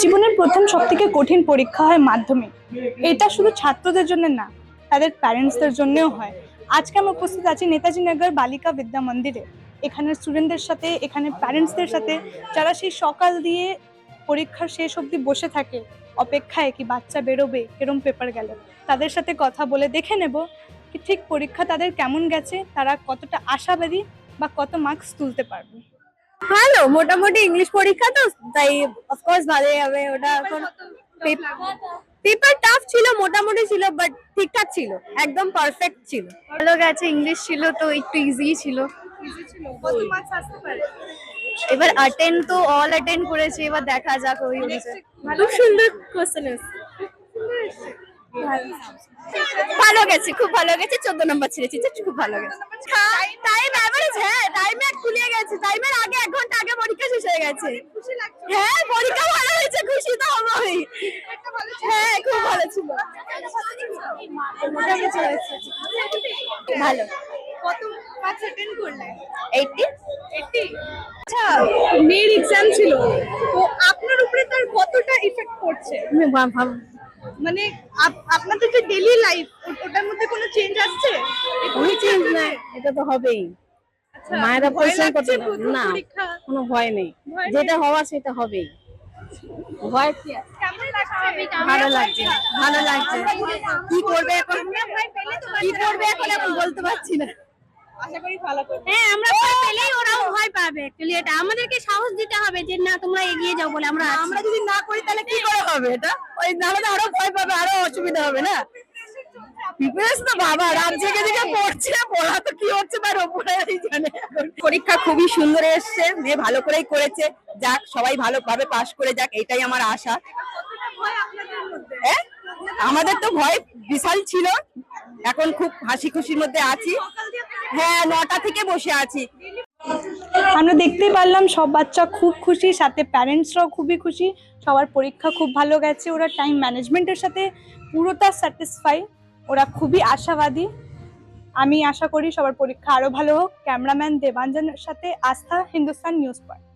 জীবনের প্রথম সব থেকে কঠিন পরীক্ষা হয় মাধ্যমিক। এটা শুধু ছাত্রদের জন্য না, তাদের প্যারেন্টসদের জন্যও হয়। আজকে আমি উপস্থিত আছি নেতাজি নগর বালিকা বিদ্যা মন্দিরে। এখানের স্টুডেন্টদের সাথে, এখানে প্যারেন্টসদের সাথে, যারা সেই সকাল দিয়ে পরীক্ষার শেষ অবধি বসে থাকে, অপেক্ষায় কি বাচ্চা বেরোবে এরম পেপার গেল, তাদের সাথে কথা বলে দেখে নেব কি ঠিক পরীক্ষা তাদের কেমন গেছে, তারা কতটা আশাবাদী বা কত মার্কস তুলতে পারবে। ভালো মোটামুটি ইংলিশ পরীক্ষা তো তাই অফকোর্স ভালোই হবে ওটা এখন পেপার টাফ ছিল মোটামুটি ছিল বাট ঠিকঠাক ছিল একদম পারফেক্ট ছিল। ভালো গেছে ইংলিশ ছিল তো একটু ইজি ছিল। এবার অ্যাটেন্ড তো অল অ্যাটেন্ড করেছে এবার দেখা যাক ওই খুব সুন্দর কোশ্চেন ভালো গেছে খুব ভালো গেছে চোদ্দ নম্বর ছেড়েছি খুব ভালো গেছে। টাইম অ্যাভারেজ হ্যাঁ টাইমে খুলিয়ে গেছে টাইমের আগে এক ঘণ্টা আগে পরীক্ষা শেষ হয়ে গেছে। হ্যাঁ পরীক্ষা ভালো হয়েছে খুশি তো হবই। হ্যাঁ খুব ভালো ছিল। ভালো আচ্ছা। মেয়ের এক্সাম ছিল। তো আপনার উপরে তার কতটা ইফেক্ট পড়ছে? মানে আপ- আপনাদের যে ডেইলি লাইফ ওটার মধ্যে কোনো চেঞ্জ আসছে? এই পরীক্ষার জন্যে? এটা তো হবেই। আচ্ছা, মায়েরা পরিশ্রম করতে না। কোনো ভয় নেই। যেটা হওয়ার সেটা হবেই। ভয় কি আছে? কেমন লাগছে? ভালো লাগছে ভালো লাগছে। কি করবে এখন? কি করবে এখন এখন বলতে পারছি না। আশা করি ভালো করবে। হ্যাঁ আমরা ভয় পেলেই ওরাও ভয় পাবে অ্যাকচুয়ালি এটা। আমাদেরকে সাহস দিতে হবে যে না তোমরা এগিয়ে যাও বলে আমরা আমরা যদি না করি তাহলে কি করে হবে এটা? ওই নাহলে আরও ভয় পাবে আরও অসুবিধা হবে না? প্রিপারেশন বাবা রাত জেগে জেগে পড়ছে পড়া তো কি হচ্ছে তার উপরে জানে পরীক্ষা খুবই সুন্দর এসছে মেয়ে ভালো করেই করেছে। যাক সবাই ভালো ভালোভাবে পাশ করে যাক এটাই আমার আশা। আমাদের তো ভয় বিশাল ছিল এখন খুব হাসি খুশির মধ্যে আছি। হ্যাঁ নটা থেকে বসে আছি। আমরা দেখতেই পারলাম সব বাচ্চা খুব খুশি, সাথে প্যারেন্টসরাও খুবই খুশি। সবার পরীক্ষা খুব ভালো গেছে, ওরা টাইম ম্যানেজমেন্টের সাথে পুরোটা স্যাটিসফাই ওরা খুবই আশাবাদী। আমি আশা করি সবার পরীক্ষা আরও ভালো হোক। ক্যামেরাম্যান দেবাঞ্জনের সাথে আস্থা হিন্দুস্তান নিউজ পয়েন্ট